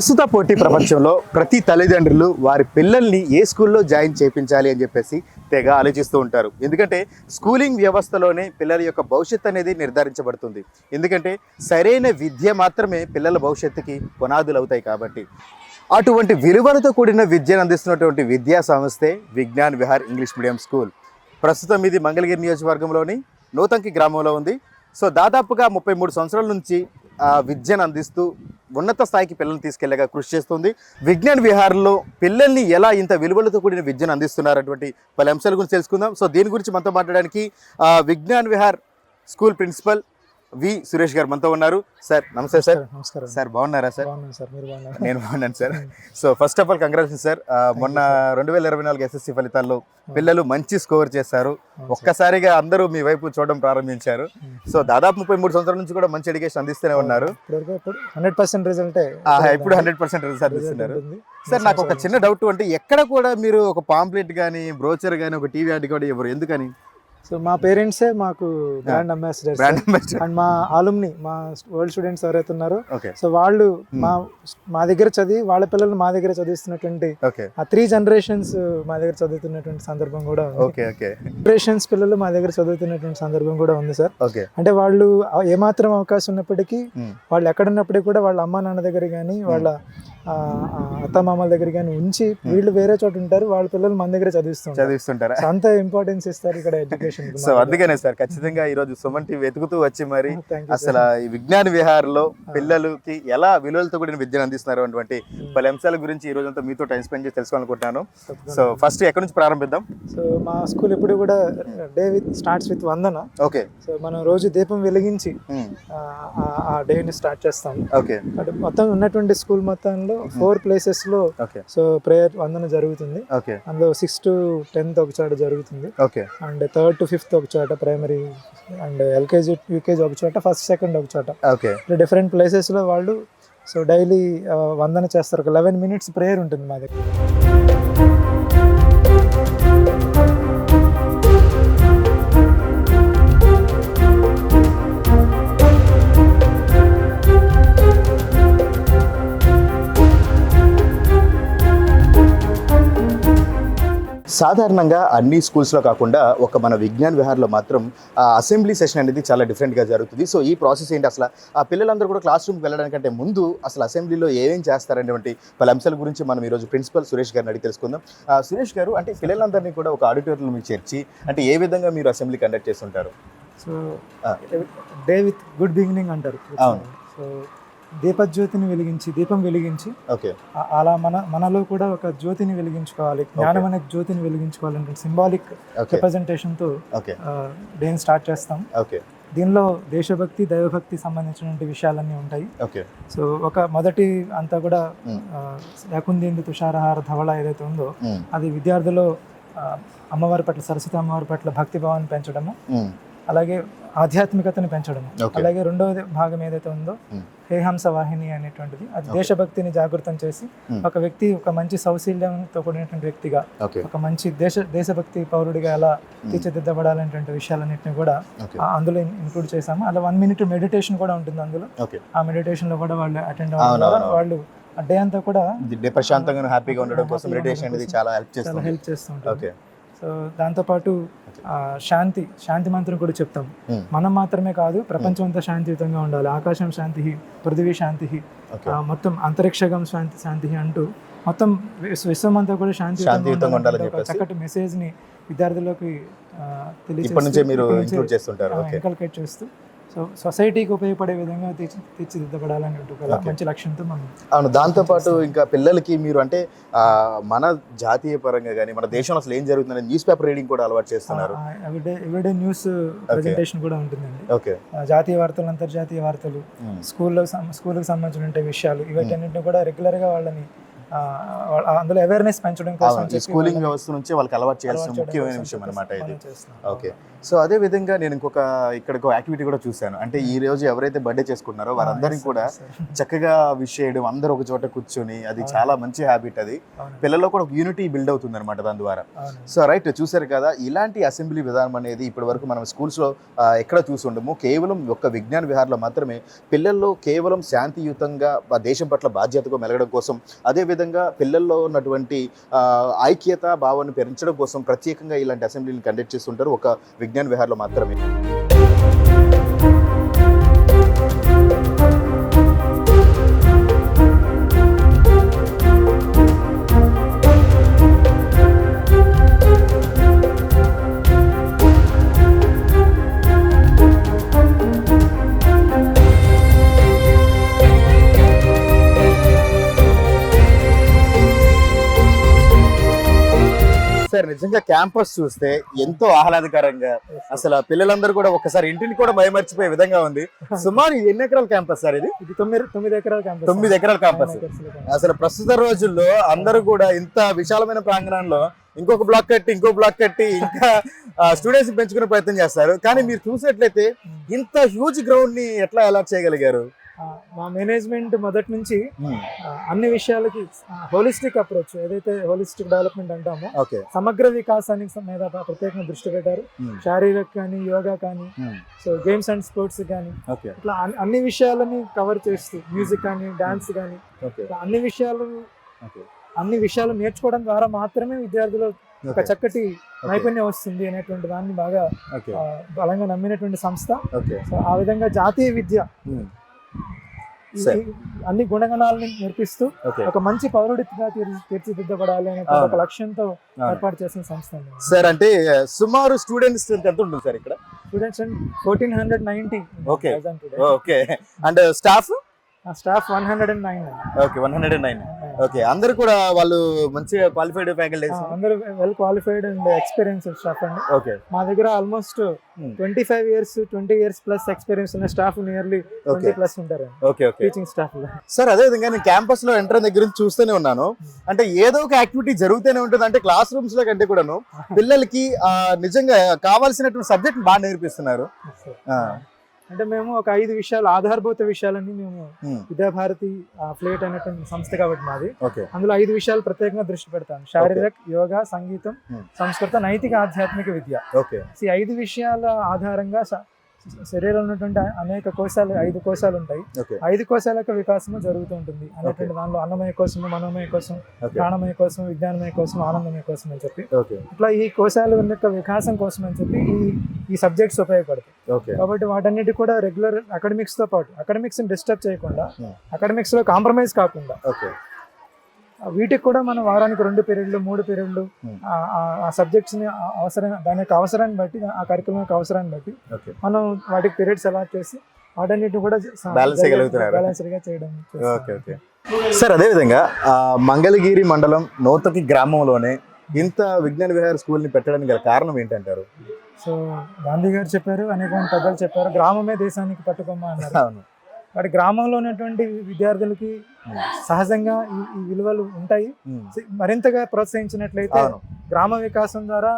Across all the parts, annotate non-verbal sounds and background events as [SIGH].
ప్రస్తుత పోటీ ప్రపంచంలో ప్రతి తల్లిదండ్రులు వారి పిల్లల్ని ఏ స్కూల్లో జాయిన్ చేయించాలి అని చెప్పేసి తెగ ఆలోచిస్తూ ఉంటారు. ఎందుకంటే స్కూలింగ్ వ్యవస్థలోనే పిల్లల యొక్క భవిష్యత్తు అనేది నిర్ధారించబడుతుంది. ఎందుకంటే సరైన విద్య మాత్రమే పిల్లల భవిష్యత్తుకి పునాదులు అవుతాయి కాబట్టి. అటువంటి విలువలతో కూడిన విద్యను అందిస్తున్నటువంటి విద్యా సంస్థే Vignan Vihar English medium school. ప్రస్తుతం ఇది మంగళగిరి నియోజకవర్గంలోని నూతంకి గ్రామంలో ఉంది. సో దాదాపుగా ముప్పై మూడు సంవత్సరాల నుంచి విద్యను అందిస్తూ ఉన్నత స్థాయికి పిల్లల్ని తీసుకెళ్ళేగా కృషి చేస్తుంది. విజ్ఞాన్ విహార్లో పిల్లల్ని ఎలా ఇంత విలువలతో కూడిన విద్యను అందిస్తున్నారటువంటి పలు అంశాల గురించి తెలుసుకుందాం. సో దీని గురించి మనతో మాట్లాడడానికి Vignan Vihar school principal V Suresh garu మనతో ఉన్నారు. సార్ నమస్తే సార్. నమస్కారం సార్ బాగున్నారా సార్? బాగున్నాను సార్ మీరు బాగున్నారు? నేను బాగున్నాను sir. So first of all congratulation sir మొన్న రెండు వేల ఇరవై నాలుగు ఎస్ఎస్సి ఫలితాల్లో పిల్లలు మంచి స్కోర్ చేశారు. ఒక్కసారిగా అందరూ మీ వైపు చూడడం ప్రారంభించారు. సో దాదాపు ముప్పై మూడు సంవత్సరాల నుంచి కూడా మంచి ఎడ్యుకేషన్ అందిస్తూనే ఉన్నారు. హండ్రెడ్ పర్సెంట్ రిజల్టే ఇప్పుడు హండ్రెడ్ పర్సెంట్ రిజల్ట్ అందిస్తున్నారు. సార్ నాకు ఒక చిన్న డౌట్ అంటే ఎక్కడ కూడా మీరు ఒక పాంప్లెట్ కానీ బ్రోచర్ కానీ ఒక టీవీ యాడ్ కూడా ఇవ్వరు. ఎందుకని? సో మా పేరెంట్సే మాకు బ్రాండ్ అంబాసిడర్ అండ్ మా ఆలుమ్ని మా వరల్డ్ స్టూడెంట్స్ ఎవరైతే ఉన్నారో సో వాళ్ళు మా మా దగ్గర చదివి వాళ్ళ పిల్లలు మా దగ్గర చదివిస్తున్నటువంటి ఆ త్రీ జనరేషన్స్ మా దగ్గర చదువుతున్నటువంటి సందర్భం కూడా జనరేషన్స్ పిల్లలు మా దగ్గర చదువుతున్నటువంటి సందర్భం కూడా ఉంది సార్ అంటే వాళ్ళు ఏమాత్రం అవకాశం ఉన్నప్పటికీ Hmm. వాళ్ళు ఎక్కడున్నప్పటికీ కూడా వాళ్ళ అమ్మా నాన్న దగ్గర కానీ వాళ్ళ అత్త మామల దగ్గర కానీ ఉంచి వీళ్ళు వేరే చోట ఉంటారు వాళ్ళ పిల్లలు మన దగ్గర చదివిస్తుంటారు. చదివిస్తుంటారా? అంత ఇంపార్టెన్స్ ఇస్తారు ఇక్కడ ఎడ్యుకేషన్ [LAUGHS] సో అందుకనే సార్ ఖచ్చితంగా ఈ రోజు సుమన్ టీవీ వెతుకుతూ వచ్చి మరి [LAUGHS] అసలు ఈ విజ్ఞాన విహార్లో పిల్లలకి ఎలా విలువలతో కూడిన విద్యను అందిస్తున్నారు అటువంటి పలు అంశాల గురించి ఈ రోజంతా మీతో టైం స్పెండ్ చేసి తెలుసుకోవాలనుకుంటున్నాను. సో ఫస్ట్ ఎక్కడి నుంచి ప్రారంభిద్దాం? సో మా స్కూల్ ఎప్పుడు కూడా డే విత్ స్టార్ట్స్ విత్ వందన. ఓకే. సో మనం రోజు దీపం వెలిగించి ఆ, డేని స్టార్ట్ చేస్తాం. ఓకే. మొత్తం ఉన్నటువంటి స్కూల్ మొత్తంలో ఫోర్ ప్లేసెస్లో సో ప్రేయర్ వందన జరుగుతుంది. ఓకే. అందులో సిక్స్ టు టెన్త్ ఒక చోట జరుగుతుంది. Okay. And third to fifth ఒక చోట ప్రైమరీ అండ్ ఎల్కేజీ యూకేజీ ఒక చోట ఫస్ట్ సెకండ్ ఒక చోట. డిఫరెంట్ ప్లేసెస్లో వాళ్ళు సో డైలీ వందన చేస్తారు. ఒక లెవెన్ మినిట్స్ ప్రేయర్ ఉంటుంది మా దగ్గర. సాధారణంగా అన్ని స్కూల్స్లో కాకుండా ఒక మన విజ్ఞాన్ విహార్లో మాత్రం ఆ అసెంబ్లీ సెషన్ అనేది చాలా డిఫరెంట్గా జరుగుతుంది. సో ఈ ప్రాసెస్ ఏంటి? అసలు ఆ పిల్లలందరూ కూడా క్లాస్ రూమ్కి వెళ్ళడానికంటే ముందు అసలు అసెంబ్లీలో ఏమేం చేస్తారనేటువంటి పలు అంశాల గురించి మనం ఈరోజు ప్రిన్సిపల్ సురేష్ గారిని అడిగి తెలుసుకుందాం. సురేష్ గారు అంటే పిల్లలందరినీ కూడా ఒక ఆడిటోరియంలో మీరు చేర్చి అంటే ఏ విధంగా మీరు అసెంబ్లీ కండక్ట్ చేస్తుంటారు? So. Day with good beginning అంటారు. అవును. సో దీపజ్యోతిని వెలిగించి దీపం వెలిగించి ఓకే. అలా మన మనలో కూడా ఒక జ్యోతిని వెలిగించుకోవాలి. జ్ఞానం అనే జ్యోతిని వెలిగించుకోవాలంటే సింబాలిక్ ఓకే. రిప్రజెంటేషన్తో ఓకే. డేని స్టార్ట్ చేస్తాం. ఓకే. దీనిలో దేశభక్తి దైవభక్తి సంబంధించినటువంటి విషయాలన్నీ ఉంటాయి. ఓకే. సో ఒక మొదటి అంతా కూడా. యాకుందేందు తుషారహార ధవళ ఏదైతే ఉందో అది విద్యార్థులు అమ్మవారి పట్ల సరస్వతి అమ్మవారి పట్ల భక్తి భావాన్ని పెంచడము. అలాగే ఆధ్యాత్మికతని Okay. అలాగే రెండవ భాగం ఏదైతే ఉందో. హేహంస వాహిని అనేటువంటిది. అది. దేశభక్తిని జాగృతం చేసి. ఒక వ్యక్తి ఒక మంచి సౌశీల్యంతో కూడినటువంటి వ్యక్తిగా ఒక మంచి దేశ దేశభక్తి పౌరుడిగా ఎలా తీర్చిదిద్దబడాలనేటువంటి విషయాలన్నింటిని కూడా అందులో ఇంక్లూడ్ చేసాము అలా వన్ మినిట్ మెడిటేషన్ కూడా ఉంటుంది అందులో. ఆ మెడిటేషన్లో కూడా వాళ్ళు అటెండ్ అవ్వడం. వాళ్ళు డే అంతా కూడా ప్రశాంతంగా హ్యాపీగా ఉండడం కోసం మెడిటేషన్ అనేది చాలా హెల్ప్ చేస్తుంది. హెల్ప్ చేస్తుంటారు ఓకే. సో దాంతోపాటు ఆ, శాంతి శాంతి మంత్రం కూడా చెప్తాం Hmm. మనం మాత్రమే కాదు ప్రపంచం అంతా శాంతియుతంగా ఉండాలి ఆకాశం శాంతి పృథివీ శాంతి మొత్తం అంతరిక్షగం శాంతి శాంతి అంటూ మొత్తం విశ్వ- అంతా కూడా శాంతియుతంగా చెప్పేసి. చక్కటి మెసేజ్ని విద్యార్థులకు ఇంకల్కేట్ చేస్తూ సో సొసైటీకి ఉపయోగపడే విధంగా తీర్చి Okay. మంచి లక్ష్యంతో మనం అవును దాంతో పాటు ఇంకా పిల్లలకి మీరు అంటే మన జాతీయ పరంగా కానీ మన దేశంలో అసలు ఏం జరుగుతుందని న్యూస్ పేపర్ రీడింగ్ కూడా అలవాటు చేస్తున్నారు. ఎవ్రీడే న్యూస్ ప్రెజెంటేషన్ కూడా ఉంటుందండి. ఓకే. జాతీయ వార్తలు అంతర్జాతీయ వార్తలు స్కూల్లో స్కూల్కి సంబంధించిన విషయాలు వీటన్నింటిని కూడా రెగ్యులర్గా వాళ్ళని అందులో అవేర్నెస్ పెంచడం కోసం స్కూలింగ్ వ్యవస్థ నుంచి వాళ్ళకి అలవాటు చేయాల్సిన ముఖ్యమైన విషయం అనమాట ఇది. ఓకే. సో అదే విధంగా నేను ఇంకొక ఇక్కడ ఒక యాక్టివిటీ కూడా చూశాను. అంటే ఈ రోజు ఎవరైతే బర్త్డే చేసుకుంటున్నారో వారందరినీ కూడా [LAUGHS] చక్కగా విష్ చేయడం అందరూ ఒక చోట కూర్చొని అది చాలా మంచి హ్యాబిట్ అది. పిల్లల్లో కూడా ఒక యూనిటీ బిల్డ్ అవుతుంది అనమాట దాని ద్వారా. సో రైట్ చూసారు కదా ఇలాంటి అసెంబ్లీ విధానం అనేది ఇప్పటి వరకు మనం స్కూల్స్లో ఎక్కడ చూసుండము కేవలం ఒక్క విజ్ఞాన విహార్లో మాత్రమే పిల్లల్లో కేవలం శాంతియుతంగా దేశం పట్ల బాధ్యతగా మెలగడం కోసం అదేవిధంగా పిల్లల్లో ఉన్నటువంటి ఐక్యత భావాన్ని పెంచడం కోసం ప్రత్యేకంగా ఇలాంటి అసెంబ్లీని కండక్ట్ చేస్తుంటారు. ఒక విజ్ఞాన విహార్లో మాత్రమే నిజంగా క్యాంపస్ చూస్తే ఎంతో ఆహ్లాదకరంగా అసలు ఆ పిల్లలందరూ కూడా ఒకసారి ఇంటిని కూడా భయమర్చిపోయే విధంగా ఉంది. సుమారు ఎన్ని ఎకరాల క్యాంపస్ సార్ ఇది? తొమ్మిది తొమ్మిది ఎకరాల క్యాంపస్ తొమ్మిది ఎకరాల క్యాంపస్. అసలు ప్రస్తుత రోజుల్లో అందరూ కూడా ఇంత విశాలమైన ప్రాంగణంలో ఇంకొక బ్లాక్ కట్టి ఇంకో బ్లాక్ కట్టి ఇంకా స్టూడెంట్స్ పెంచుకునే ప్రయత్నం చేస్తారు. కానీ మీరు చూసినట్లయితే ఇంత హ్యూజ్ గ్రౌండ్ని ఎట్లా అలాట్ చేయగలిగారు? మా మేనేజ్మెంట్ మొదటి నుంచి అన్ని విషయాలకి హోలిస్టిక్ అప్రోచ్ ఏదైతే హోలిస్టిక్ డెవలప్మెంట్ అంటామో సమగ్ర వికాసానికి మీద ప్రత్యేకంగా దృష్టి పెట్టారు. శారీరక కానీ యోగా కానీ సో గేమ్స్ అండ్ స్పోర్ట్స్ కానీ ఇట్లా అన్ని- విషయాలని కవర్ చేస్తూ మ్యూజిక్ కానీ డాన్స్ కానీ అన్ని విషయాలు అన్ని విషయాలు నేర్చుకోవడం ద్వారా మాత్రమే విద్యార్థులు ఒక చక్కటి నైపుణ్యం వస్తుంది అనేటువంటి దాన్ని బాగా బలంగా నమ్మినటువంటి సంస్థ. ఆ విధంగా జాతీయ విద్య అన్ని గుణగణాలను నేర్పిస్తూ ఓకే ఒక మంచి పౌరుడిగా తీర్చి- తీర్చిదిద్దబడాలి అనే. ఒక లక్ష్యంతో. ఏర్పాటు చేసిన సంస్థ సార్ అంటే సుమారు స్టూడెంట్స్ ఎంత ఉంటుంది సార్ ఇక్కడ? Students fourteen hundred ninety Okay. Okay and staff staff one hundred and nine okay one hundred and nine okay అందరు కూడా వాళ్ళు మంచిగా క్వాలిఫైడ్ ఫ్యాకల్టీస్ అందరూ well qualified and experience staff అండి. ఓకే మా దగ్గర almost Hmm. Twenty five years twenty years plus experience ఉన్న staff nearly twenty okay plus ఉంటారు okay okay teaching staff sir అదే విధంగా నేను క్యాంపస్లో ఎంటర్ దగ్గర నుంచి చూస్తూనే ఉన్నాను. అంటే ఏదో ఒక యాక్టివిటీ జరుగుతూనే ఉంటుంది. అంటే క్లాస్ రూమ్స్లో కంటే కూడాను [LAUGHS] పిల్లలకి నిజంగా కావాల్సినటువంటి సబ్జెక్ట్ బాగా నేర్పిస్తున్నారు. అంటే మేము ఒక ఐదు విషయాలు ఆధారభూత విషయాలన్నీ మేము ఉమ్, విద్యాభారతి ఫ్లేట్ అనేటువంటి సంస్థ కాబట్టి మాది. అందులో ఐదు విషయాలు ప్రత్యేకంగా దృష్టి పెడతాను. శారీరక యోగా సంగీతం Hmm. సంస్కృత నైతిక ఆధ్యాత్మిక విద్య. ఓకే ఈ ఐదు విషయాల ఆధారంగా శరీరంలో ఉన్నటువంటి అనేక కోశాలు ఐదు కోశాలు ఉంటాయి ఐదు కోశాల యొక్క వికాసము జరుగుతూ ఉంటుంది. అనేటువంటి దానిలో అన్నమయ కోసము మనోమయ కోసం ప్రాణమయ కోసం విజ్ఞానమయ కోసం ఆనందమయ కోసం అని చెప్పి. ఇట్లా ఈ కోశాల యొక్క వికాసం కోసం అని చెప్పి ఈ ఈ సబ్జెక్ట్స్ ఉపయోగపడతాయి. ఓకే. కాబట్టి వాటన్నిటి కూడా రెగ్యులర్ అకాడమిక్స్తో పాటు అకాడమిక్స్ డిస్టర్బ్ చేయకుండా. అకాడమిక్స్లో కాంప్రమైజ్ కాకుండా వీటికి కూడా మనం వారానికి రెండు పీరియడ్లు మూడు పీరియడ్లు Hmm. ఆ సబ్జెక్ట్స్ని ఆ- అవసరం దాని యొక్క అవసరాన్ని బట్టి ఆ కరికులం యొక్క అవసరాన్ని బట్టి మనం వాటికి పీరియడ్స్ అలాట్ చేసి వాటన్నిటిని కూడా. బ్యాలెన్స్గా చేయడం ఓకే ఓకే సార్ అదేవిధంగా మంగళగిరి మండలం నూతకి గ్రామంలోనే ఇంత విజ్ఞాన విహార స్కూల్ని పెట్టడానికి గల కారణం ఏంటంటారు? సో గాంధీ గారు చెప్పారు అనేక మంది పెద్దలు చెప్పారు. గ్రామమే దేశానికి పట్టుకోమ అన్నారు. వాటి గ్రామంలో ఉన్నటువంటి విద్యార్థులకి. సహజంగా ఈ విలువలు ఉంటాయి. మరింతగా ప్రోత్సహించినట్లయితే గ్రామ వికాసం ద్వారా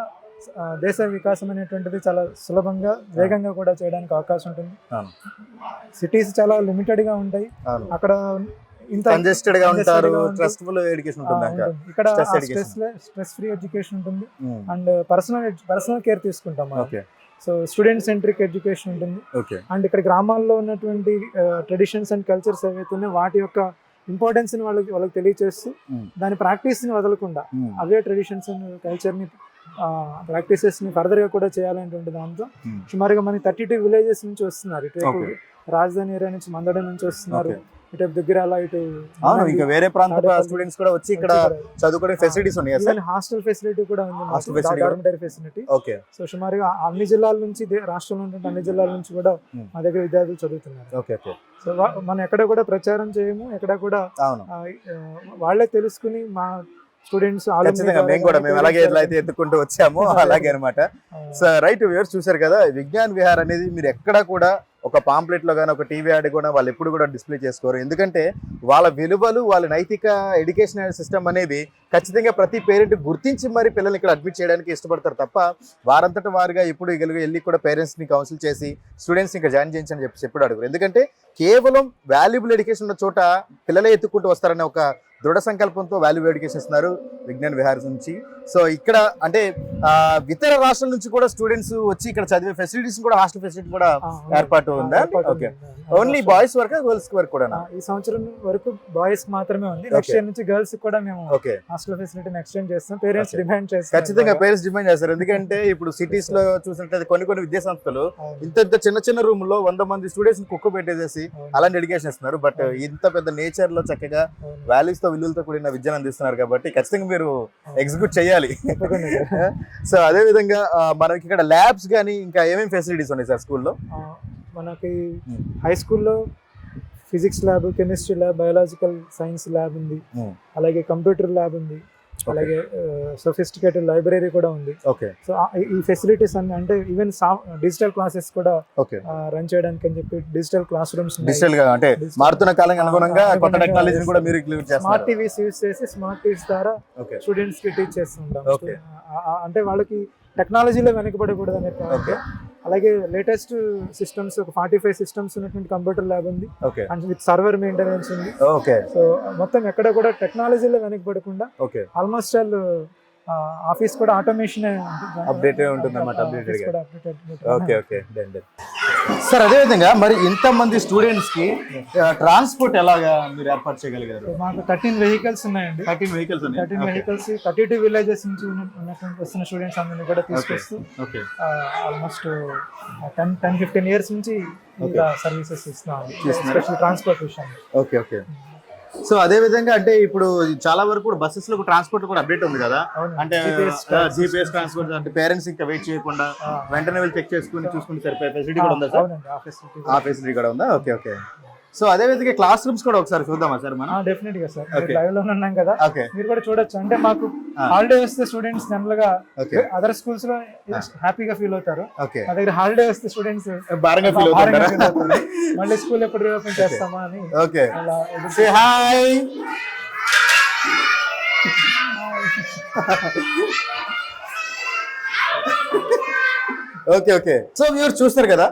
దేశ వికాసం అనేటువంటిది చాలా సులభంగా వేగంగా కూడా చేయడానికి అవకాశం ఉంటుంది. సిటీస్ చాలా లిమిటెడ్గా ఉంటాయి అక్కడ ఇంత కంజెస్టెడ్గా ఉంటారు ఎడ్యుకేషన్ ఉంటుంది. ఇక్కడ. స్ట్రెస్ ఫ్రీ ఎడ్యుకేషన్ ఉంటుంది. అండ్ పర్సనల్ పర్సనల్ కేర్ తీసుకుంటాం okay so student centric education ఉంటుంది అండ్ ఇక్కడ గ్రామాల్లో ఉన్నటువంటి ట్రెడిషన్స్ అండ్ కల్చర్స్ ఏవైతే ఉన్నాయో వాటి యొక్క ఇంపార్టెన్స్ని వాళ్ళకి వాళ్ళకి తెలియచేస్తూ Hmm. దాని ప్రాక్టీస్ని వదలకుండా ఉమ్, అవే ట్రెడిషన్స్ అండ్ కల్చర్ని ప్రాక్టీసెస్ని ఫర్దర్గా కూడా చేయాలనేటువంటి దాంతో Hmm. సుమారుగా మన థర్టీ టూ విలేజెస్ నుంచి వస్తున్నారు Okay. రాజధాని ఏరియా నుంచి మందడ నుంచి వస్తున్నారు ఇటు దగ్గర ఇటు అవును ఇంకా వేరే ప్రాంత. స్టూడెంట్స్ కూడా వచ్చి ఇక్కడ చదువుకునే ఫెసిలిటీస్ ఉన్నాయి సార్? హాస్టల్ ఫెసిలిటీ కూడా ఉంది కూడా? Dormitory facility okay. సో సుమారుగా అన్ని జిల్లాల నుంచి రాష్ట్రంలో ఉన్నటువంటి అన్ని జిల్లాల నుంచి కూడా Hmm. మా దగ్గర విద్యార్థులు చదువుతున్నారు. Okay okay. సో మనం ఎక్కడ కూడా ప్రచారం చేయము ఎక్కడ కూడా వాళ్ళే తెలుసుకుని మా స్టూడెంట్స్ ఖచ్చితంగా మేము కూడా మేము అలాగే ఎట్లా అయితే ఎత్తుకుంటూ వచ్చామో [LAUGHS] అలాగే అనమాట సో రైట్ వ్యూవర్స్ చూసారు కదా విజ్ఞాన్ విహార్ అనేది మీరు ఎక్కడ కూడా ఒక పాంప్లెట్లో కానీ ఒక టీవీ యాడ్ కూడా వాళ్ళు ఎప్పుడు కూడా డిస్ప్లే చేసుకోరు. ఎందుకంటే వాళ్ళ విలువలు వాళ్ళ నైతిక ఎడ్యుకేషన్ సిస్టమ్ అనేది ఖచ్చితంగా ప్రతి పేరెంట్ గుర్తించి మరి పిల్లల్ని ఇక్కడ అడ్మిట్ చేయడానికి ఇష్టపడతారు తప్ప వారంతట వారుగా ఇప్పుడు గెలుగు వెళ్ళి కూడా పేరెంట్స్ని కౌన్సిల్ చేసి స్టూడెంట్స్ ఇంకా జాయిన్ చేయించని చెప్పి ఎప్పుడు అడుగురు. ఎందుకంటే కేవలం వాల్యుబుల్ ఎడ్యుకేషన్ ఉన్న చోట పిల్లలే ఎత్తుకుంటూ వస్తారనే ఒక దృఢ సంకల్పంతో వాల్యూ ఎడ్యుకేషన్ ఇస్తున్నారు విజ్ఞాన్ విహార్ నుంచి సో ఇక్కడ అంటే ఇతర రాష్ట్రాల నుంచి కూడా స్టూడెంట్స్ వచ్చి ఇక్కడ చదివే ఫెసిలిటీస్ కూడా హాస్టల్ ఫెసిలిటీ కూడా ఏర్పాటు ఉందా? Okay. ఓన్లీ బాయ్స్ వరకు గర్ల్స్ వరకు కూడా ఈ సంవత్సరం వరకు బాయ్స్ మాత్రమే ఉంది నెక్స్ట్. ఇయర్ నుంచి గర్ల్స్ కూడా మేము ఓకే హాస్టల్ ఫెసిలిటీని ఎక్స్టెండ్ చేస్తాం పేరెంట్స్. డిమాండ్ చేస్తారు ఖచ్చితంగా పేరెంట్స్ డిమాండ్ చేస్తారు ఎందుకంటే ఇప్పుడు సిటీస్లో చూసినట్లయితే కొన్ని కొన్ని విద్యా సంస్థలు. ఇంత ఇంత చిన్న చిన్న రూమ్లో వంద మంది స్టూడెంట్స్ కుక్క పెట్టేసేసి. అలాంటి ఎడ్యుకేషన్ ఇస్తున్నారు బట్ ఇంత పెద్ద నేచర్లో చక్కగా. వాల్యూస్తో విలువలతో కూడిన విద్యను అందిస్తున్నారు కాబట్టి ఖచ్చితంగా మీరు ఎగ్జిక్యూట్ చేయాలి. [LAUGHS] సో అదే విధంగా మనకి ఇక్కడ ల్యాబ్స్ కానీ ఇంకా ఏమేమి ఫెసిలిటీస్ ఉన్నాయి సార్ స్కూల్లో మనకి. హై స్కూల్లో physics lab chemistry lab biological science lab ఉంది. అలాగే కంప్యూటర్ ల్యాబ్ ఉంది అలాగే సొఫిస్టికేటెడ్ లైబ్రరీ కూడా ఉంది. ఓకే సో ఈ ఫెసిలిటీస్ అన్ని అంటే ఈవెన్ డిజిటల్ క్లాసెస్ కూడా ఓకే రన్ చేయడానికి అని చెప్పి డిజిటల్ క్లాస్ రూమ్స్ డిజిటల్గా అంటే. మారుతున్న కాలానికి అనుగుణంగా కొత్త టెక్నాలజీని కూడా మీరు ఇంక్లూడ్ స్మార్ట్ చేస్తారు టీవీస్ యూస్ చేసి స్మార్ట్ టీవీస్ ద్వారా ఓకే స్టూడెంట్స్కి టీచ్ చేస్తుంటాం అంటే వాళ్ళకి టెక్నాలజీలో వెనకబడకూడదు అనే Okay. అలాగే లేటెస్ట్ సిస్టమ్స్ ఒక ఫార్టీ ఫైవ్ సిస్టమ్స్ ఉన్నటువంటి కంప్యూటర్ ల్యాబ్ ఉంది. Okay and with server maintenance ఉంది. ఓకే సో మొత్తం ఎక్కడ కూడా టెక్నాలజీలో వెనకబడకుండా ఓకే ఆల్మోస్ట్ ఆల్ ఆఫీస్ కూడా ఆటోమేషన్ ఏ ఉంటుందన్నమాట, updated గా. ఓకే ఓకే సార్ అదే విధంగా మరి ఇంత మంది స్టూడెంట్స్కి ట్రాన్స్పోర్ట్ ఎలాగా మీరు ఏర్పాటు చేయగలిగారు? మాకు థర్టీన్ వెహికల్స్ ఉన్నాయండి. Thirteen vehicles thirteen vehicles thirty two villages నుంచి ఉన్నటువంటి వస్తున్న స్టూడెంట్స్ అందరినీ కూడా తీసుకొస్తూ okay almost ten ten fifteen years నుంచి సర్వీసెస్ ఇస్తున్నాం. స్పెషల్ ట్రాన్స్పోర్ట్ విషయంలో. ఓకే ఓకే సో అదే విధంగా అంటే ఇప్పుడు చాలా వరకు బస్సెస్లో ట్రాన్స్పోర్ట్ కూడా అప్డేట్ ఉంది కదా. అంటే జీపీఎస్ ట్రాన్స్పోర్ట్ అంటే పేరెంట్స్ ఇంకా వెయిట్ చేయకుండా. వెంటనే వెళ్ళి చెక్ చేసుకుని చూసుకుంటే సరిపోయే ఫెసిలిటీ కూడా ఉందా సార్ ఆ ఫెసిలిటీ కూడా ఉందా ఓకే ఓకే సో అదే విధంగా క్లాస్ రూమ్స్ కూడా ఒకసారి చూద్దామా సార్ మనం? డెఫినెట్గా సార్. లైవ్లో ఉన్నాం కదా. మీరు కూడా చూడొచ్చు. అంటే మాకు. హాలిడే వస్తే స్టూడెంట్స్ జనరల్గా అదర్ స్కూల్స్లో హ్యాపీగా ఫీల్ అవుతారు. మా దగ్గర హాలిడే వస్తే స్టూడెంట్స్ [LAUGHS] భారంగా ఫీల్ అవుతుంటారా? మళ్ళీ స్కూల్ ఎప్పుడు రీఓపెన్ చేస్తామా అని okay hi okay okay so మీరు చూస్తారు కదా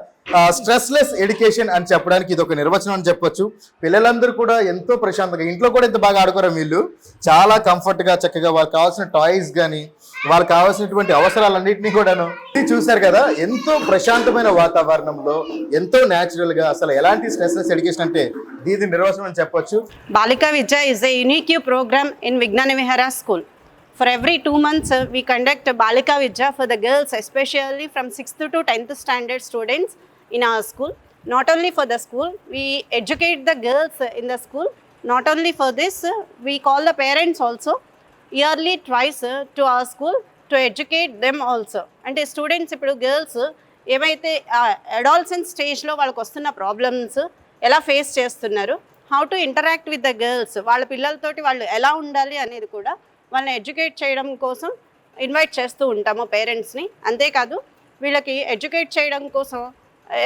స్ట్రెస్ లెస్ ఎడ్యుకేషన్ అని చెప్పడానికి ఇది ఒక నిర్వచనం అని చెప్పొచ్చు. పిల్లలందరూ కూడా ఎంతో ప్రశాంతంగా ఇంట్లో కూడా ఎంత బాగా ఆడుకోరు వీళ్ళు? చాలా కంఫర్ట్గా చక్కగా వాళ్ళకి కావాల్సిన టాయ్స్ కానీ వాళ్ళకి కావాల్సినటువంటి అవసరాలన్నింటినీ కూడాను. చూశారు కదా ఎంతో ప్రశాంతమైన వాతావరణంలో ఎంతో న్యాచురల్గా అసలు ఎలాంటి స్ట్రెస్ లెస్ ఎడ్యుకేషన్ అంటే దీని నిర్వచనం అని చెప్పొచ్చు. Balika Vidya is a unique program in Vignana Vihara school for every two months we conduct Balika Vidya for the girls especially from sixth to tenth standard students in our school not only for the school we educate the girls in the school not only for this we call the parents also yearly twice to our school to educate them also అంటే students ఇప్పుడు girls ఏమైతే అడాల్సన్ స్టేజ్లో వాళ్ళకి వస్తున్న problems ఎలా face చేస్తున్నారు how to interact with the girls వాళ్ళ పిల్లలతోటి వాళ్ళు ఎలా ఉండాలి అనేది కూడా వాళ్ళని ఎడ్యుకేట్ చేయడం కోసం ఇన్వైట్ చేస్తూ ఉంటాము పేరెంట్స్ని అంతేకాదు వీళ్ళకి ఎడ్యుకేట్ చేయడం కోసం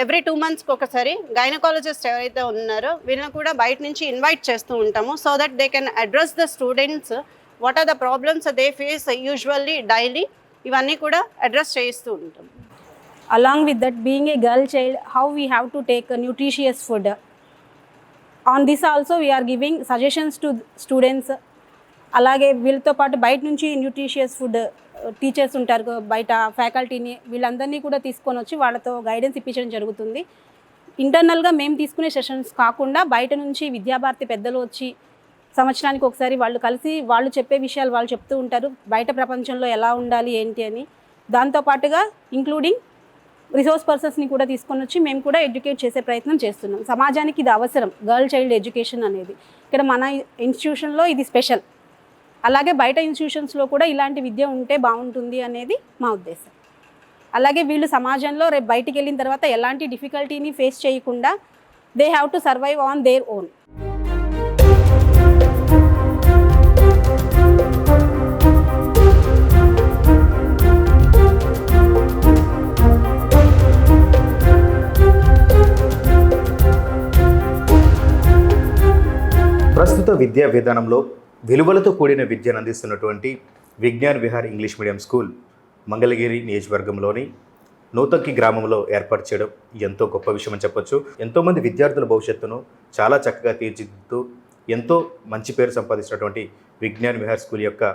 ఎవ్రీ టూ మంత్స్కి ఒకసారి గైనకాలజిస్ట్ ఎవరైతే ఉన్నారో వీళ్ళని కూడా బయట నుంచి ఇన్వైట్ చేస్తూ ఉంటాము. So that they can address the students what are the problems they face usually daily ఇవన్నీ కూడా అడ్రస్ చేయిస్తూ ఉంటాం along with that being a girl child how we have to take nutritious food on this also we are giving suggestions to students అలాగే వీళ్ళతో పాటు బయట నుంచి nutritious food teachers ఉంటారు బయట ఫ్యాకల్టీని వీళ్ళందరినీ కూడా తీసుకొని వచ్చి వాళ్ళతో గైడెన్స్ ఇప్పించడం జరుగుతుంది. ఇంటర్నల్గా మేము తీసుకునే సెషన్స్ కాకుండా బయట నుంచి విద్యాభారతి పెద్దలు వచ్చి సంవత్సరానికి ఒకసారి వాళ్ళు కలిసి వాళ్ళు చెప్పే విషయాలు వాళ్ళు చెప్తూ ఉంటారు. బయట ప్రపంచంలో ఎలా ఉండాలి ఏంటి అని. దాంతోపాటుగా ఇంక్లూడింగ్ రిసోర్స్ పర్సన్స్ని కూడా తీసుకొని వచ్చి మేము కూడా ఎడ్యుకేట్ చేసే ప్రయత్నం చేస్తున్నాం. సమాజానికి ఇది అవసరం గర్ల్ చైల్డ్ ఎడ్యుకేషన్ అనేది. ఇక్కడ మన ఇన్స్టిట్యూషన్లో ఇది స్పెషల్ అలాగే బయట ఇన్స్టిట్యూషన్స్లో కూడా ఇలాంటి విద్య ఉంటే బాగుంటుంది అనేది మా ఉద్దేశం. అలాగే వీళ్ళు సమాజంలో రేపు బయటికి వెళ్ళిన తర్వాత ఎలాంటి డిఫికల్టీని ఫేస్ చేయకుండా they have to survive on their own ప్రస్తుత విద్యా విధానంలో విలువలతో కూడిన విద్యను అందిస్తున్నటువంటి Vignan Vihar English medium school Mangalagiri నియోజకవర్గంలోని నూతంకి గ్రామంలో ఏర్పాటు చేయడం ఎంతో గొప్ప విషయం అని చెప్పొచ్చు. ఎంతోమంది విద్యార్థుల భవిష్యత్తును చాలా చక్కగా తీర్చిదిద్దుతూ ఎంతో మంచి పేరు సంపాదించినటువంటి విజ్ఞాన్ విహార్ స్కూల్ యొక్క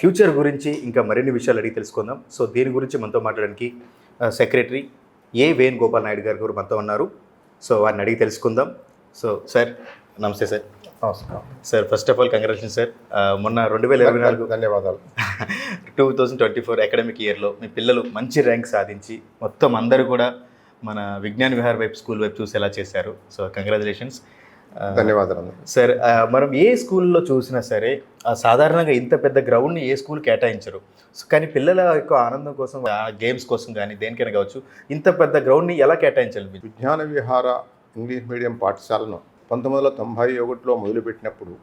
ఫ్యూచర్ గురించి ఇంకా మరిన్ని విషయాలు అడిగి తెలుసుకుందాం. సో దీని గురించి మనతో మాట్లాడడానికి సెక్రటరీ ఏ వేణు గోపాల్ నాయుడు గారు కూడా మనతో ఉన్నారు. సో వారిని అడిగి తెలుసుకుందాం. సో సార్ నమస్తే సార్. నమస్కారం sir first of all congratulation sir మొన్న రెండు వేల ఇరవై నాలుగు ధన్యవాదాలు. Two thousand twenty four academic ఇయర్లో మీ పిల్లలు మంచి ర్యాంక్ సాధించి మొత్తం అందరూ కూడా మన విజ్ఞాన్ విహార్ వైపు స్కూల్ వైపు చూసేలా చేశారు. సో కంగ్రాచులేషన్స్ ధన్యవాదాలు. సార్ మనం ఏ స్కూల్లో చూసినా సరే సాధారణంగా ఇంత పెద్ద గ్రౌండ్ని ఏ స్కూల్ కేటాయించరు. సో కానీ పిల్లల యొక్క ఆనందం కోసం గేమ్స్ కోసం కానీ దేనికైనా కావచ్చు ఇంత పెద్ద గ్రౌండ్ని ఎలా కేటాయించాలి? విజ్ఞాన విహార ఇంగ్లీష్ మీడియం పాఠశాలను పంతొమ్మిది వందల తొంభై ఒకటిలో మొదలుపెట్టినప్పుడు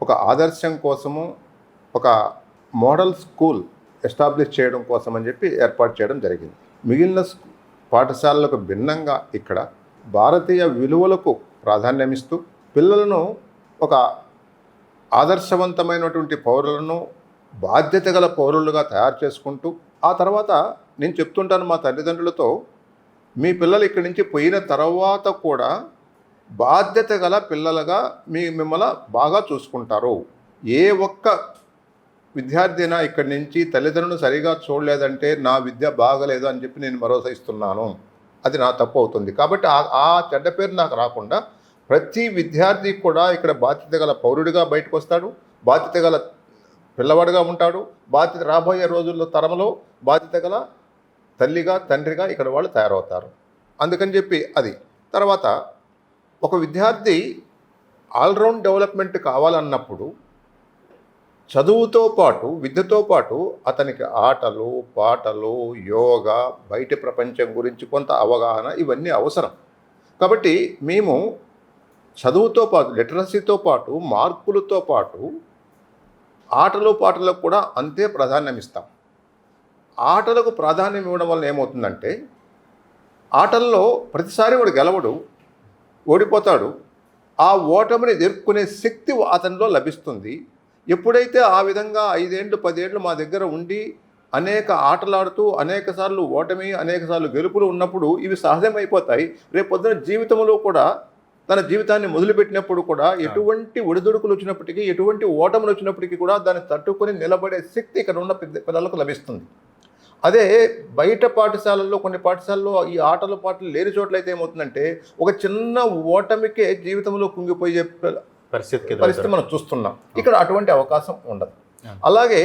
ఒక ఆదర్శం కోసము ఒక మోడల్ స్కూల్ ఎస్టాబ్లిష్ చేయడం కోసం అని చెప్పి ఏర్పాటు చేయడం జరిగింది. మిగిలిన పాఠశాలలకు భిన్నంగా ఇక్కడ భారతీయ విలువలకు ప్రాధాన్యమిస్తూ పిల్లలను ఒక ఆదర్శవంతమైనటువంటి పౌరులను బాధ్యత గల పౌరులుగా తయారు చేసుకుంటూ ఆ తర్వాత నేను చెప్తుంటాను మా తల్లిదండ్రులతో మీ పిల్లలు ఇక్కడి నుంచి పోయిన తర్వాత కూడా బాధ్యత గల పిల్లలుగా మీ మిమ్మల్ని బాగా చూసుకుంటారు. ఏ ఒక్క విద్యార్థినా ఇక్కడి నుంచి తల్లిదండ్రులు సరిగా చూడలేదంటే నా విద్య బాగలేదు అని చెప్పి నేను భరోసా ఇస్తున్నాను. అది నా తప్పు అవుతుంది. కాబట్టి ఆ ఆ చెడ్డ పేరు నాకు రాకుండా ప్రతి విద్యార్థి కూడా ఇక్కడ బాధ్యత గల పౌరుడిగా బయటకు వస్తాడు బాధ్యత గల పిల్లవాడుగా ఉంటాడు. బాధ్యత రాబోయే రోజుల్లో తరంలో బాధ్యత గల తల్లిగా తండ్రిగా ఇక్కడ వాళ్ళు తయారవుతారు. అందుకని చెప్పి అది. తర్వాత ఒక విద్యార్థి ఆల్రౌండ్ డెవలప్మెంట్ కావాలన్నప్పుడు చదువుతో పాటు విద్యతో పాటు అతనికి ఆటలు పాటలు యోగా బయట ప్రపంచం గురించి కొంత అవగాహన ఇవన్నీ అవసరం. కాబట్టి మేము చదువుతో పాటు లిటరసీతో పాటు మార్కులతో పాటు ఆటలు పాటలకు కూడా అంతే ప్రాధాన్యం ఇస్తాం. ఆటలకు ప్రాధాన్యం ఇవ్వడం వల్ల ఏమవుతుందంటే ఆటల్లో ప్రతిసారి వాడు గెలవడు. ఓడిపోతాడు. ఆ ఓటమిని ఎదుర్కొనే శక్తి అతనిలో లభిస్తుంది. ఎప్పుడైతే ఆ విధంగా ఐదేండ్లు పదేండ్లు మా దగ్గర ఉండి అనేక ఆటలాడుతూ అనేక సార్లు ఓటమి అనేక సార్లు గెలుపులు ఉన్నప్పుడు ఇవి సహజమైపోతాయి. రేపు పొద్దున జీవితంలో కూడా తన జీవితాన్ని మొదలుపెట్టినప్పుడు కూడా ఎటువంటి ఒడిదుడుకులు వచ్చినప్పటికీ ఎటువంటి ఓటములు వచ్చినప్పటికీ కూడా దాన్ని తట్టుకొని నిలబడే శక్తి ఇక్కడ ఉన్న పిల్ల- పిల్లలకు లభిస్తుంది. అదే బయట పాఠశాలల్లో కొన్ని పాఠశాలల్లో ఈ ఆటల పాటలు లేని చోట్ల అయితే ఏమవుతుందంటే ఒక చిన్న ఓటమికే జీవితంలో కుంగిపోయే పరిస్థితికి పరిస్థితి మనం చూస్తున్నాం. ఇక్కడ అటువంటి అవకాశం ఉండదు. అలాగే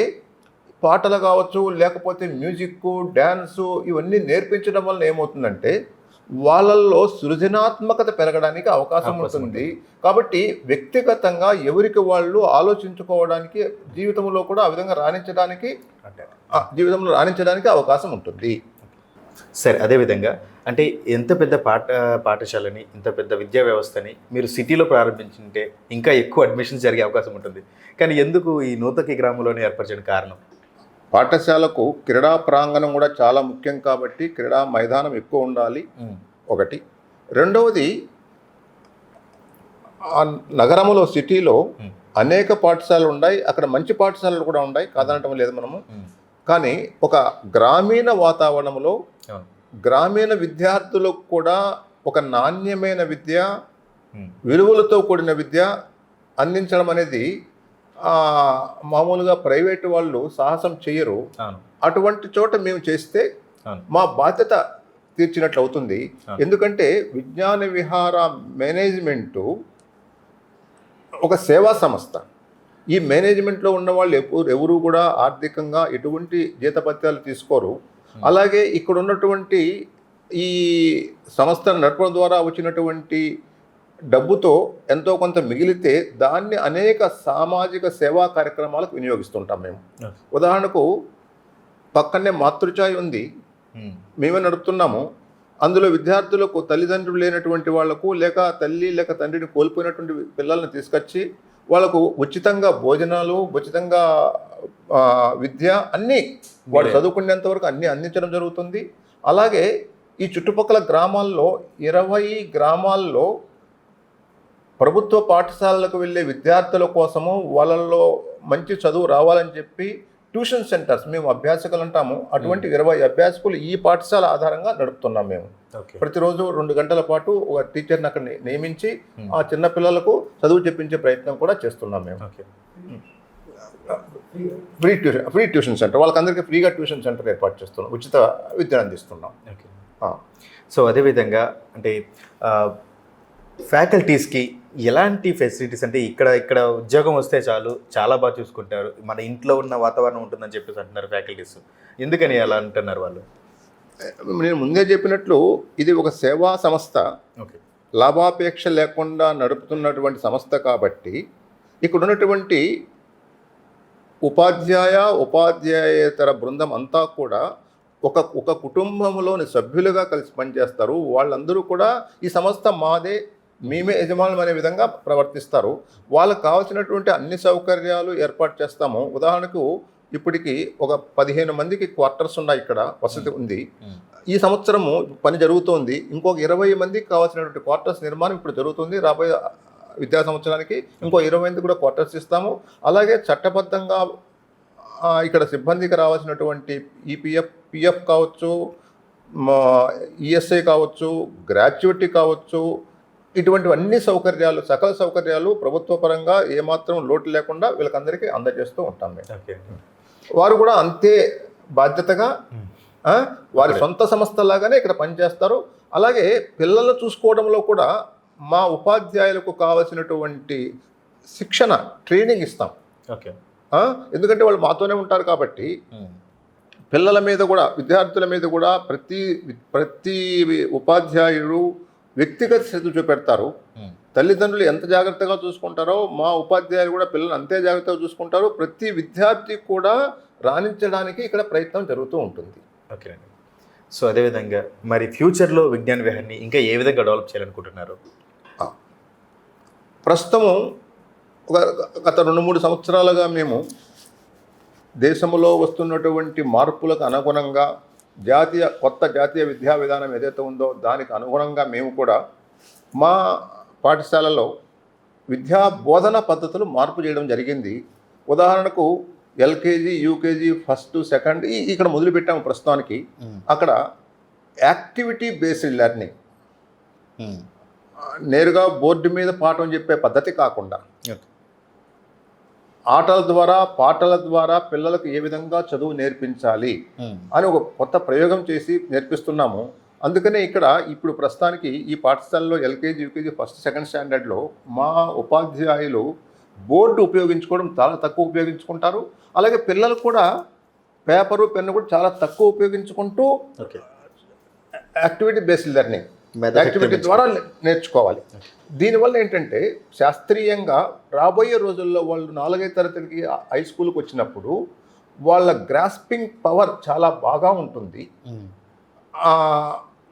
పాటలు కావచ్చు లేకపోతే మ్యూజిక్ డ్యాన్సు ఇవన్నీ నేర్పించడం వల్ల ఏమవుతుందంటే వాళ్ళల్లో సృజనాత్మకత పెరగడానికి అవకాశం ఉంటుంది. కాబట్టి వ్యక్తిగతంగా ఎవరికి వాళ్ళు ఆలోచించుకోవడానికి జీవితంలో కూడా ఆ విధంగా రాణించడానికి జీవితంలో రాణించడానికి అవకాశం ఉంటుంది. సరే అదేవిధంగా అంటే ఎంత పెద్ద పాఠ పాఠశాలని ఇంత పెద్ద విద్యా వ్యవస్థని మీరు సిటీలో ప్రారంభించుంటే ఇంకా ఎక్కువ అడ్మిషన్స్ జరిగే అవకాశం ఉంటుంది. కానీ ఎందుకు ఈ నూతకి గ్రామంలోనే ఏర్పరచడం కారణం? పాఠశాలకు క్రీడా ప్రాంగణం కూడా చాలా ముఖ్యం కాబట్టి క్రీడా మైదానం ఎక్కువ ఉండాలి. ఒకటి. రెండవది నగరంలో సిటీలో. అనేక పాఠశాలలు ఉన్నాయి అక్కడ మంచి పాఠశాలలు కూడా ఉన్నాయి కాదనటం లేదు మనము. కానీ ఒక గ్రామీణ వాతావరణంలో. గ్రామీణ విద్యార్థులకు కూడా ఒక నాణ్యమైన విద్య. విలువలతో కూడిన విద్య అందించడం అనేది మామూలుగా ప్రైవేట్ వాళ్ళు సాహసం చేయరు అటువంటి చోట మేము చేస్తే. మా బాధ్యత తీర్చినట్లు అవుతుంది. ఎందుకంటే విజ్ఞాన విహార మేనేజ్మెంటు ఒక సేవా సంస్థ. ఈ మేనేజ్మెంట్లో ఉన్న వాళ్ళు ఎప్పుడు ఎవరు కూడా ఆర్థికంగా ఎటువంటి జీతపత్యాలు తీసుకోరు. అలాగే ఇక్కడ ఉన్నటువంటి ఈ సంస్థ నడపడం ద్వారా వచ్చినటువంటి డబ్బుతో ఎంతో కొంత మిగిలితే దాన్ని అనేక సామాజిక సేవా కార్యక్రమాలకు వినియోగిస్తుంటాం మేము. ఉదాహరణకు పక్కనే మాతృఛాయ్ ఉంది ఉమ్. మేమే నడుపుతున్నాము అందులో విద్యార్థులకు తల్లిదండ్రులు లేనటువంటి వాళ్ళకు లేక తల్లి లేక తండ్రిని కోల్పోయినటువంటి పిల్లల్ని తీసుకొచ్చి వాళ్ళకు ఉచితంగా భోజనాలు ఉచితంగా విద్య అన్నీ వాడు. చదువుకునేంత వరకు అన్నీ అందించడం జరుగుతుంది అలాగే ఈ చుట్టుపక్కల గ్రామాల్లో ఇరవై గ్రామాల్లో ప్రభుత్వ పాఠశాలలకు వెళ్ళే విద్యార్థుల కోసము వాళ్ళల్లో మంచి చదువు రావాలని చెప్పి ట్యూషన్ సెంటర్స్ మేము అభ్యాసకులు అంటాము. అటువంటి ఇరవై అభ్యాసకులు ఈ పాఠశాల ఆధారంగా నడుపుతున్నాం మేము. ఓకే. ప్రతిరోజు రెండు గంటల పాటు ఒక టీచర్ని అక్కడ నియమించి ఆ చిన్న పిల్లలకు చదువు చెప్పించే ప్రయత్నం కూడా చేస్తున్నాం మేము. Okay. Free tuition free tuition centre. వాళ్ళకందరికీ ఫ్రీగా ట్యూషన్ సెంటర్ ఏర్పాటు చేస్తున్నాం. ఉచిత విద్యను అందిస్తున్నాం. సో అదేవిధంగా అంటే ఫ్యాకల్టీస్కి ఎలాంటి ఫెసిలిటీస్ అంటే ఇక్కడ ఇక్కడ ఉద్యోగం వస్తే చాలు చాలా బాగా చూసుకుంటారు. మన ఇంట్లో ఉన్న వాతావరణం ఉంటుందని చెప్పేసి అంటున్నారు ఫ్యాకల్టీస్. ఎందుకని అలా అంటున్నారు వాళ్ళు? నేను ముందే చెప్పినట్లు ఇది ఒక సేవా సంస్థ. ఓకే. లాభాపేక్ష లేకుండా నడుపుతున్నటువంటి సంస్థ కాబట్టి ఇక్కడ ఉన్నటువంటి ఉపాధ్యాయ ఉపాధ్యాయేతర బృందం అంతా కూడా ఒక ఒక కుటుంబంలోని సభ్యులుగా కలిసి పనిచేస్తారు. వాళ్ళందరూ కూడా ఈ సంస్థ మాదే మేమే యజమానులు అనే విధంగా ప్రవర్తిస్తారు. వాళ్ళకు కావాల్సినటువంటి అన్ని సౌకర్యాలు ఏర్పాటు చేస్తాము. ఉదాహరణకు ఇప్పటికి ఒక పదిహేను మందికి క్వార్టర్స్ ఉన్నాయి ఇక్కడ వసతి ఉంది. ఈ సంవత్సరము పని జరుగుతోంది. ఇంకొక ఇరవై మందికి కావాల్సినటువంటి క్వార్టర్స్ నిర్మాణం ఇప్పుడు జరుగుతుంది. రాబోయే విద్యా సంవత్సరానికి ఇంకో ఇరవై మంది కూడా క్వార్టర్స్ ఇస్తాము. అలాగే చట్టబద్ధంగా ఇక్కడ సిబ్బందికి రావాల్సినటువంటి ఈపీఎఫ్ పిఎఫ్ కావచ్చు ఈఎస్ఐ కావచ్చు గ్రాడ్యుయేటీ కావచ్చు ఇటువంటి అన్ని సౌకర్యాలు సకల సౌకర్యాలు ప్రభుత్వ పరంగా ఏమాత్రం లోటు లేకుండా వీళ్ళకందరికీ అందజేస్తూ ఉంటాం మేము. ఓకే. వారు కూడా అంతే బాధ్యతగా వారి సొంత సంస్థలాగానే ఇక్కడ పనిచేస్తారు. అలాగే పిల్లలను చూసుకోవడంలో కూడా మా ఉపాధ్యాయులకు కావలసినటువంటి శిక్షణ ట్రైనింగ్ ఇస్తాం. ఓకే. ఎందుకంటే వాళ్ళు మాతోనే ఉంటారు కాబట్టి పిల్లల మీద కూడా విద్యార్థుల మీద కూడా ప్రతి ప్రతి ఉపాధ్యాయుడు వ్యక్తిగత శ్రద్ధ చూపెడతారు. తల్లిదండ్రులు ఎంత జాగ్రత్తగా చూసుకుంటారో మా ఉపాధ్యాయులు కూడా పిల్లలు అంతే జాగ్రత్తగా చూసుకుంటారు. ప్రతి విద్యార్థి కూడా రాణించడానికి ఇక్కడ ప్రయత్నం జరుగుతూ ఉంటుంది. ఓకే అండి. సో అదేవిధంగా మరి ఫ్యూచర్లో విజ్ఞాన విహార్ని ఇంకా ఏ విధంగా డెవలప్ చేయాలనుకుంటున్నారు? ప్రస్తుతము ఒక గత రెండు మూడు సంవత్సరాలుగా మేము దేశంలో వస్తున్నటువంటి మార్పులకు అనుగుణంగా జాతీయ కొత్త జాతీయ విద్యా విధానం ఏదైతే ఉందో దానికి అనుగుణంగా మేము కూడా మా పాఠశాలలో విద్యా బోధన పద్ధతులు మార్పు చేయడం జరిగింది. ఉదాహరణకు ఎల్కేజీ యూకేజీ ఫస్ట్ సెకండ్ ఈ- ఇక్కడ మొదలుపెట్టాము ప్రస్తుతానికి. అక్కడ యాక్టివిటీ బేస్డ్ లెర్నింగ్. నేరుగా బోర్డు మీద పాఠం చెప్పే పద్ధతి కాకుండా ఆటల ద్వారా పాటల ద్వారా పిల్లలకు ఏ విధంగా చదువు నేర్పించాలి అని ఒక కొత్త ప్రయోగం చేసి నేర్పిస్తున్నాము. అందుకనే ఇక్కడ ఇప్పుడు ప్రస్తుతానికి ఈ పాఠశాలలో ఎల్కేజీ యూకేజీ ఫస్ట్ సెకండ్ స్టాండర్డ్లో మా ఉపాధ్యాయులు బోర్డు ఉపయోగించుకోవడం చాలా తక్కువ ఉపయోగించుకుంటారు. అలాగే పిల్లలు కూడా పేపరు పెన్ను కూడా చాలా తక్కువ ఉపయోగించుకుంటూ యాక్టివిటీ బేస్డ్ లెర్నింగ్. యాక్టివిటీ ద్వారా నేర్చుకోవాలి. దీనివల్ల ఏంటంటే శాస్త్రీయంగా రాబోయే రోజుల్లో వాళ్ళు నాలుగైదు తరగతికి హై స్కూల్కి వచ్చినప్పుడు వాళ్ళ గ్రాస్పింగ్ పవర్ చాలా బాగా ఉంటుంది.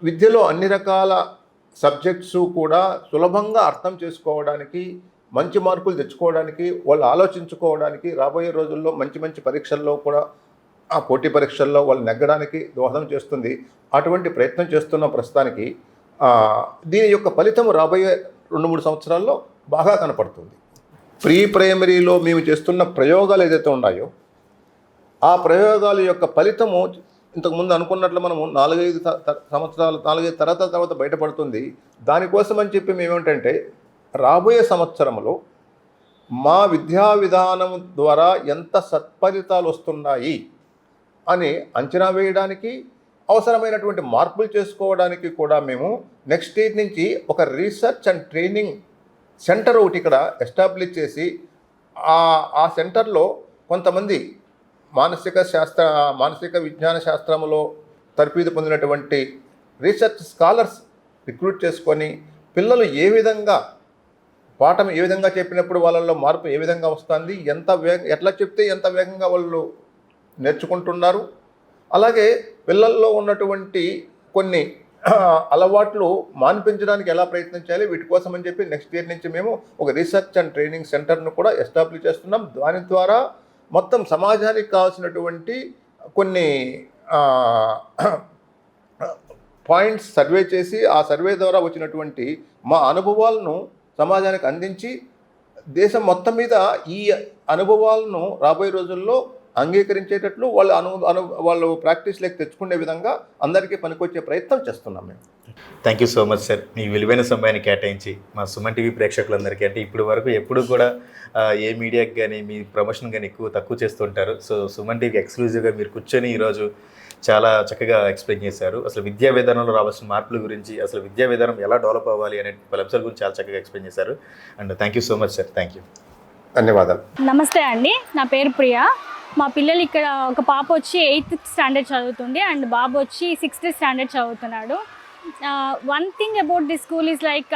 విద్యలో అన్ని రకాల సబ్జెక్ట్స్ కూడా సులభంగా అర్థం చేసుకోవడానికి మంచి మార్కులు తెచ్చుకోవడానికి వాళ్ళు ఆలోచించుకోవడానికి రాబోయే రోజుల్లో మంచి మంచి పరీక్షల్లో కూడా ఆ పోటీ పరీక్షల్లో వాళ్ళు నెగ్గడానికి దోహదం చేస్తుంది. అటువంటి ప్రయత్నం చేస్తున్న ప్రస్తుతానికి దీని యొక్క ఫలితం రాబోయే రెండు మూడు సంవత్సరాల్లో బాగా కనపడుతుంది. ప్రీ ప్రైమరీలో మేము చేస్తున్న ప్రయోగాలు ఏదైతే ఉన్నాయో ఆ ప్రయోగాల యొక్క ఫలితము ఇంతకుముందు అనుకున్నట్లు మనము నాలుగైదు త- సంవత్సరాలు నాలుగైదు తరగతుల తర్వాత బయటపడుతుంది. దానికోసం అని చెప్పి మేమేమిటంటే రాబోయే సంవత్సరంలో మా విద్యా విధానం ద్వారా ఎంత సత్ఫలితాలు వస్తున్నాయి అని అంచనా వేయడానికి అవసరమైనటువంటి మార్పులు చేసుకోవడానికి కూడా మేము నెక్స్ట్ ఇయర్ నుంచి ఒక రీసెర్చ్ అండ్ ట్రైనింగ్ సెంటర్ ఒకటి ఇక్కడ ఎస్టాబ్లిష్ చేసి ఆ సెంటర్లో కొంతమంది మానసిక శాస్త్ర మానసిక విజ్ఞాన శాస్త్రంలో తర్ఫీదు పొందినటువంటి రీసెర్చ్ స్కాలర్స్ రిక్రూట్ చేసుకొని పిల్లలు ఏ విధంగా పాఠం ఏ విధంగా చెప్పినప్పుడు వాళ్ళల్లో మార్పు ఏ విధంగా వస్తుంది ఎంత వేగ ఎట్లా చెప్తే ఎంత వేగంగా వాళ్ళు నేర్చుకుంటున్నారు అలాగే పిల్లల్లో ఉన్నటువంటి కొన్ని [CLEARS THROAT] అలవాట్లు మాన్పించడానికి ఎలా ప్రయత్నం చేయాలి వీటి కోసం అని చెప్పి నెక్స్ట్ ఇయర్ నుంచి మేము ఒక రీసెర్చ్ అండ్ ట్రైనింగ్ సెంటర్ను కూడా ఎస్టాబ్లిష్ చేస్తున్నాం. దాని ద్వారా మొత్తం సమాజానికి కావాల్సినటువంటి కొన్ని పాయింట్స్ సర్వే [CLEARS THROAT] చేసి ఆ సర్వే ద్వారా వచ్చినటువంటి మా అనుభవాలను సమాజానికి అందించి దేశం మొత్తం మీద ఈ అనుభవాలను రాబోయే రోజుల్లో అంగీకరించేటట్లు వాళ్ళు అను అను వాళ్ళు ప్రాక్టీస్లోకి తెచ్చుకునే విధంగా అందరికీ పనికొచ్చే ప్రయత్నం చేస్తున్నాం మేము. Thank you so much sir మీ విలువైన సమయాన్ని కేటాయించి మా సుమన్ టీవీ ప్రేక్షకులందరికీ అంటే ఇప్పటి వరకు ఎప్పుడు కూడా ఏ మీడియాకి కానీ మీ ప్రమోషన్ కానీ ఎక్కువ తక్కువ చేస్తుంటారు. సో సుమన్ టీవీకి ఎక్స్క్లూజివ్గా మీరు కూర్చొని ఈరోజు చాలా చక్కగా ఎక్స్ప్లెయిన్ చేశారు. అసలు విద్యా విధానంలో రావాల్సిన మార్పుల గురించి అసలు విద్యా విధానం ఎలా డెవలప్ అవ్వాలి అనే పలు అంశాల గురించి చాలా చక్కగా ఎక్స్ప్లెయిన్ చేశారు. And thank you so much sir thank you ధన్యవాదాలు. నమస్తే అండి. నా పేరు ప్రియా. మా పిల్లలు ఇక్కడ ఒక పాప వచ్చి ఎయిత్ స్టాండర్డ్ చదువుతుంది అండ్ బాబు వచ్చి సిక్స్త్ స్టాండర్డ్ చదువుతున్నాడు. One thing about this school is like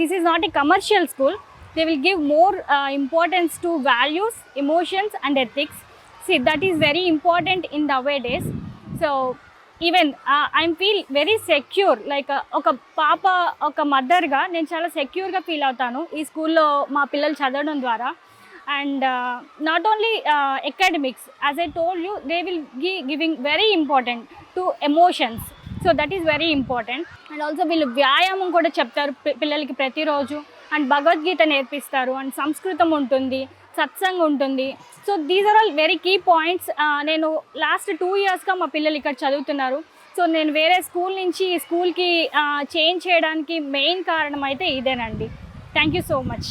this is not a commercial school they will give more importance to values emotions and ethics see that is very important in the away days so even I'm feel very secure like ఒక పాప ఒక మదర్గా నేను చాలా సెక్యూర్గా feel అవుతాను ఈ స్కూల్లో మా పిల్లలు చదవడం ద్వారా. And not only academics as I told you they will give giving very important to emotions so that is very important and also వీళ్ళు వ్యాయామం కూడా చెప్తారు పిల్లలకి ప్రతిరోజు. అండ్ భగవద్గీత నేర్పిస్తారు. అండ్ సంస్కృతం ఉంటుంది. సత్సంగ్ ఉంటుంది. So these are all very key points నేను లాస్ట్ టూ ఇయర్స్గా మా పిల్లలు ఇక్కడ చదువుతున్నారు. సో నేను వేరే స్కూల్ నుంచి ఈ స్కూల్కి చేంజ్ uh, చేయడానికి మెయిన్ కారణం అయితే ఇదేనండి. Thank you so much